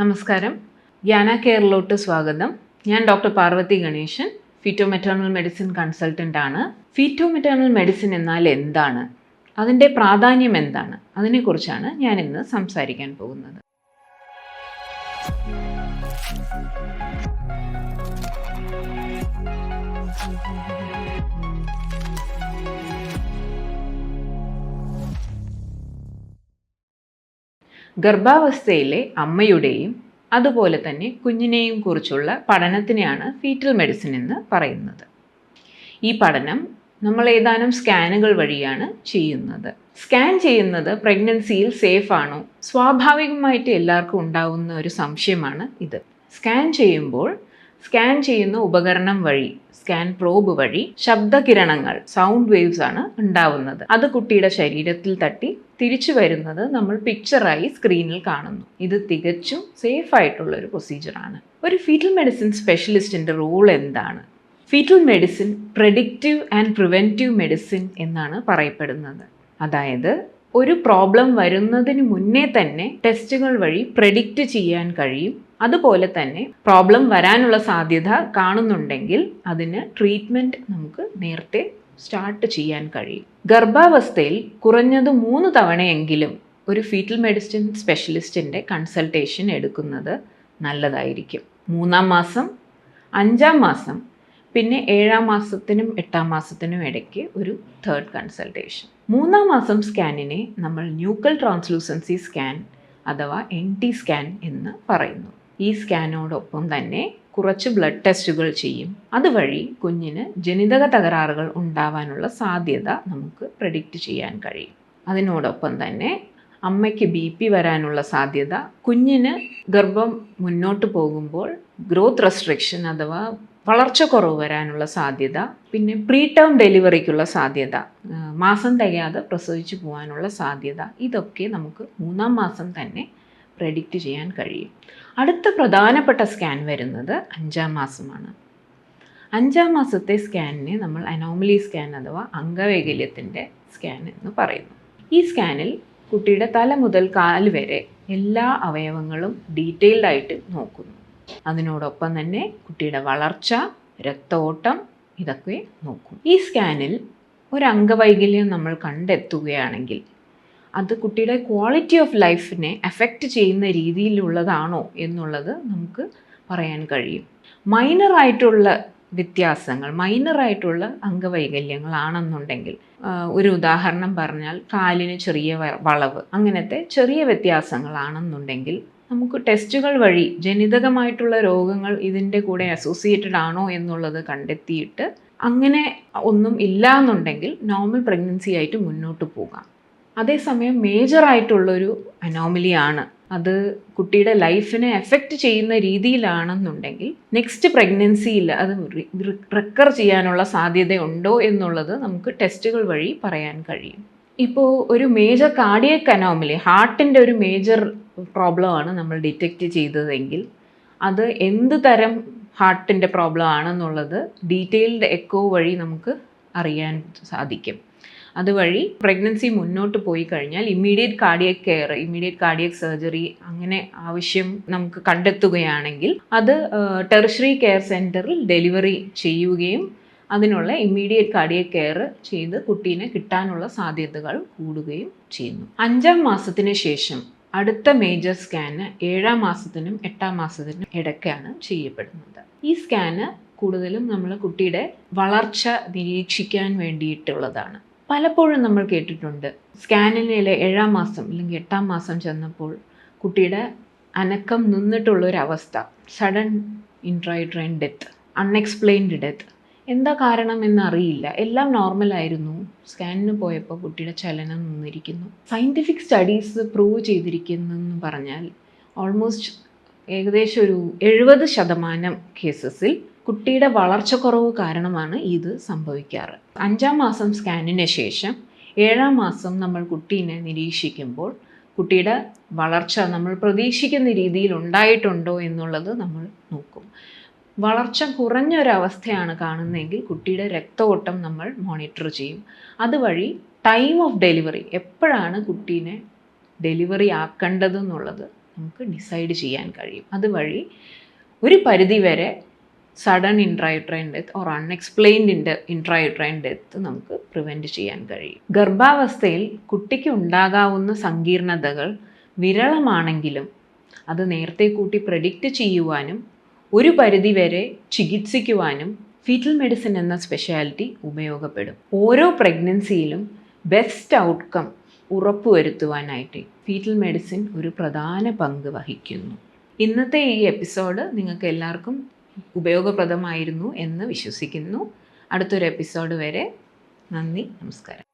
നമസ്കാരം. ഗ്യാന കെയറിലോട്ട് സ്വാഗതം. ഞാൻ doctor Parvathy Ganesan feto maternal medicine consultant ആണ് ഫീറ്റോ മെറ്റേണൽ മെഡിസിൻ എന്നാൽ എന്താണ്? അതിന്റെ പ്രാധാന്യം എന്താണ്? അതിനെക്കുറിച്ചാണ് ഞാൻ ഇന്ന് സംസാരിക്കാൻ പോകുന്നത്. ഗർഭാവസ്ഥയിലെ അമ്മയുടെയും അതുപോലെ തന്നെ കുഞ്ഞിനെയും കുറിച്ചുള്ള പഠനത്തിനെയാണ് ഫീറ്റൽ മെഡിസിൻ എന്ന് പറയുന്നത്. ഈ പഠനം നമ്മൾ ഏതാനും സ്കാനുകൾ വഴിയാണ് ചെയ്യുന്നത്. സ്കാൻ ചെയ്യുന്നത് പ്രഗ്നൻസിയിൽ സേഫ് ആണോ? സ്വാഭാവികമായിട്ട് എല്ലാവർക്കും ഉണ്ടാവുന്ന ഒരു സംശയമാണ് ഇത്. സ്കാൻ ചെയ്യുമ്പോൾ സ്കാൻ ചെയ്യുന്ന ഉപകരണം വഴി സ്കാൻ പ്രോബ് വഴി ശബ്ദകിരണങ്ങൾ സൗണ്ട് വേവ്സ് ആണ് ഉണ്ടാവുന്നത്. അത് കുട്ടിയുടെ ശരീരത്തിൽ തട്ടി തിരിച്ചു വരുന്നത് നമ്മൾ പിക്ചറായി സ്ക്രീനിൽ കാണുന്നു. ഇത് തികച്ചും സേഫ് ആയിട്ടുള്ള ഒരു പ്രൊസീജിയറാണ് ഒരു ഫീറ്റൽ മെഡിസിൻ സ്പെഷ്യലിസ്റ്റിന്റെ റോൾ എന്താണ്? Fetal medicine predictive and preventive medicine എന്നാണ് പറയപ്പെടുന്നത്. അതായത് ഒരു പ്രോബ്ലം വരുന്നതിന് മുന്നേ തന്നെ ടെസ്റ്റുകൾ വഴി പ്രഡിക്റ്റ് ചെയ്യാൻ കഴിയും അതുപോലെ തന്നെ പ്രോബ്ലം വരാനുള്ള സാധ്യത കാണുന്നുണ്ടെങ്കിൽ അതിന് ട്രീറ്റ്മെന്റ് നമുക്ക് നേരത്തെ സ്റ്റാർട്ട് ചെയ്യാൻ കഴിയും. ഗർഭാവസ്ഥയിൽ കുറഞ്ഞത് മൂന്ന് തവണയെങ്കിലും ഒരു ഫീറ്റൽ മെഡിസിൻ സ്പെഷ്യലിസ്റ്റിന്റെ കൺസൾട്ടേഷൻ എടുക്കുന്നത് നല്ലതായിരിക്കും. മൂന്നാം മാസം അഞ്ചാം മാസം പിന്നെ ഏഴാം മാസത്തിനും എട്ടാം മാസത്തിനും ഇടയ്ക്ക് ഒരു തേർഡ് കൺസൾട്ടേഷൻ മൂന്നാം മാസം സ്കാനിനെ നമ്മൾ ന്യൂക്കൽ ട്രാൻസ്ലൂസൻസി സ്കാൻ അഥവാ എൻ ടി സ്കാൻ എന്ന് പറയുന്നു. ഈ സ്കാനോടൊപ്പം തന്നെ കുറച്ച് ബ്ലഡ് ടെസ്റ്റുകൾ ചെയ്യും. അതുവഴി കുഞ്ഞിന് ജനിതക തകരാറുകൾ ഉണ്ടാവാനുള്ള സാധ്യത നമുക്ക് പ്രഡിക്റ്റ് ചെയ്യാൻ കഴിയും. അതിനോടൊപ്പം തന്നെ അമ്മയ്ക്ക് ബി പി വരാനുള്ള സാധ്യത കുഞ്ഞിന് ഗർഭം മുന്നോട്ട് പോകുമ്പോൾ ഗ്രോത്ത് റെസ്ട്രിക്ഷൻ അഥവാ വളർച്ച കുറവ് വരാനുള്ള സാധ്യത പിന്നെ പ്രീ ടേം ഡെലിവറിക്കുള്ള സാധ്യത മാസം തികയാതെ പ്രസവിച്ചു പോകാനുള്ള സാധ്യത ഇതൊക്കെ നമുക്ക് മൂന്നാം മാസം തന്നെ പ്രഡിക്റ്റ് ചെയ്യാൻ കഴിയും. അടുത്ത പ്രധാനപ്പെട്ട സ്കാൻ വരുന്നത് അഞ്ചാം മാസമാണ്. അഞ്ചാം മാസത്തെ സ്കാനിനെ നമ്മൾ അനോമലി സ്കാൻ അഥവാ അംഗവൈകല്യത്തിന്റെ സ്കാൻ എന്ന് പറയുന്നു. ഈ സ്കാനിൽ കുട്ടിയുടെ തല മുതൽ കാൽ വരെ എല്ലാ അവയവങ്ങളും ഡീറ്റെയിൽഡായിട്ട് നോക്കുന്നു. അതിനോടൊപ്പം തന്നെ കുട്ടിയുടെ വളർച്ച രക്തഓട്ടം ഇതൊക്കെ നോക്കും ഈ സ്കാനിൽ ഒരു അംഗവൈകല്യം നമ്മൾ കണ്ടെത്തുകയാണെങ്കിൽ അത് കുട്ടിയുടെ ക്വാളിറ്റി ഓഫ് ലൈഫിനെ എഫക്റ്റ് ചെയ്യുന്ന രീതിയിലുള്ളതാണോ എന്നുള്ളത് നമുക്ക് പറയാൻ കഴിയും. മൈനറായിട്ടുള്ള വ്യത്യാസങ്ങൾ മൈനറായിട്ടുള്ള അംഗവൈകല്യങ്ങളാണെന്നുണ്ടെങ്കിൽ ഒരു ഉദാഹരണം പറഞ്ഞാൽ കാലിന് ചെറിയ വളവ് അങ്ങനത്തെ ചെറിയ വ്യത്യാസങ്ങളാണെന്നുണ്ടെങ്കിൽ നമുക്ക് ടെസ്റ്റുകൾ വഴി ജനിതകമായിട്ടുള്ള രോഗങ്ങൾ ഇതിന്റെ കൂടെ അസോസിയേറ്റഡ് ആണോ എന്നുള്ളത് കണ്ടെത്തിയിട്ട് അങ്ങനെ ഒന്നും ഇല്ല എന്നുണ്ടെങ്കിൽ നോർമൽ പ്രഗ്നൻസി ആയിട്ട് മുന്നോട്ട് പോകാം. അതേസമയം മേജറായിട്ടുള്ളൊരു അനോമലിയാണ് അത് കുട്ടിയുടെ ലൈഫിനെ എഫക്റ്റ് ചെയ്യുന്ന രീതിയിലാണെന്നുണ്ടെങ്കിൽ നെക്സ്റ്റ് പ്രഗ്നൻസിയിൽ അത് റിക്കർ ചെയ്യാനുള്ള സാധ്യതയുണ്ടോ എന്നുള്ളത് നമുക്ക് ടെസ്റ്റുകൾ വഴി പറയാൻ കഴിയും. ഇപ്പോൾ ഒരു മേജർ കാർഡിയക് അനോമലി ഹാർട്ടിന്റെ ഒരു മേജർ പ്രോബ്ലമാണ് നമ്മൾ ഡിറ്റക്റ്റ് ചെയ്തതെങ്കിൽ അത് എന്ത് തരം ഹാർട്ടിന്റെ പ്രോബ്ലം ആണെന്നുള്ളത് ഡീറ്റെയിൽഡ് എക്കോ വഴി നമുക്ക് അറിയാൻ സാധിക്കും. അതുവഴി പ്രഗ്നൻസി മുന്നോട്ട് പോയി കഴിഞ്ഞാൽ immediate cardiac care immediate cardiac surgery അങ്ങനെ ആവശ്യം നമുക്ക് കണ്ടെത്തുകയാണെങ്കിൽ അത് ടെറിഷറി കെയർ സെന്ററിൽ ഡെലിവറി ചെയ്യുകയും അതിനുള്ള ഇമ്മീഡിയറ്റ് കാർഡിയക് കെയർ ചെയ്ത് കുട്ടീനെ കിട്ടാനുള്ള സാധ്യതകൾ കൂടുകയും ചെയ്യുന്നു. അഞ്ചാം മാസത്തിന് ശേഷം അടുത്ത മേജർ സ്കാന് ഏഴാം മാസത്തിനും എട്ടാം മാസത്തിനും ഇടയ്ക്കാണ് ചെയ്യപ്പെടുന്നത്. ഈ സ്കാന് കൂടുതലും നമ്മൾ കുട്ടിയുടെ വളർച്ച നിരീക്ഷിക്കാൻ വേണ്ടിയിട്ടുള്ളതാണ്. പലപ്പോഴും നമ്മൾ കേട്ടിട്ടുണ്ട്. സ്കാനിലെ ഏഴാം മാസം അല്ലെങ്കിൽ എട്ടാം മാസം ചെന്നപ്പോൾ കുട്ടിയുടെ അനക്കം നിന്നിട്ടുള്ളൊരവസ്ഥ. Sudden intrauterine death unexplained death. എന്താ കാരണം എന്നറിയില്ല. എല്ലാം നോർമലായിരുന്നു സ്കാനിന് പോയപ്പോൾ കുട്ടിയുടെ ചലനം നിന്നിരിക്കുന്നു. സയന്റിഫിക് സ്റ്റഡീസ് പ്രൂവ് ചെയ്തിരിക്കുന്നെന്ന് പറഞ്ഞാൽ ഓൾമോസ്റ്റ് ഏകദേശം ഒരു എഴുപത് ശതമാനം കേസസിൽ കുട്ടിയുടെ വളർച്ചക്കുറവ് കാരണമാണ് ഇത് സംഭവിക്കാറ്. അഞ്ചാം മാസം സ്കാനിന് ശേഷം ഏഴാം മാസം നമ്മൾ കുട്ടീനെ നിരീക്ഷിക്കുമ്പോൾ കുട്ടിയുടെ വളർച്ച നമ്മൾ പ്രതീക്ഷിക്കുന്ന രീതിയിൽ ഉണ്ടായിട്ടുണ്ടോ എന്നുള്ളത് നമ്മൾ നോക്കും. വളർച്ച കുറഞ്ഞൊരവസ്ഥയാണ് കാണുന്നതെങ്കിൽ കുട്ടിയുടെ രക്തഓട്ടം നമ്മൾ മോണിറ്റർ ചെയ്യും. അതുവഴി ടൈം ഓഫ് ഡെലിവറി എപ്പോഴാണ് കുട്ടീനെ ഡെലിവറി ആക്കേണ്ടതെന്നുള്ളത് നമുക്ക് ഡിസൈഡ് ചെയ്യാൻ കഴിയും. അതുവഴി ഒരു പരിധി വരെ sudden intrauterine death or unexplained ഇൻഡ് ഇൻട്രൈട്രൈൻ ഡെത്ത് നമുക്ക് പ്രിവെന്റ് ചെയ്യാൻ കഴിയും. ഗർഭാവസ്ഥയിൽ കുട്ടിക്ക് ഉണ്ടാകാവുന്ന സങ്കീർണതകൾ വിരളമാണെങ്കിലും അത് നേരത്തെ കൂട്ടി പ്രഡിക്റ്റ് ചെയ്യുവാനും ഒരു പരിധിവരെ ചികിത്സിക്കുവാനും ഫീറ്റൽ മെഡിസിൻ എന്ന സ്പെഷ്യാലിറ്റി ഉപയോഗപ്പെടും. ഓരോ പ്രഗ്നൻസിയിലും ബെസ്റ്റ് ഔട്ട്കം ഉറപ്പുവരുത്തുവാനായിട്ട് ഫീറ്റൽ മെഡിസിൻ ഒരു പ്രധാന പങ്ക് വഹിക്കുന്നു. ഇന്നത്തെ ഈ എപ്പിസോഡ് നിങ്ങൾക്ക് എല്ലാവർക്കും ഉപയോഗപ്രദമായിരുന്നു എന്ന് വിശ്വസിക്കുന്നു അടുത്തൊരു എപ്പിസോഡ് വരെ നന്ദി നമസ്കാരം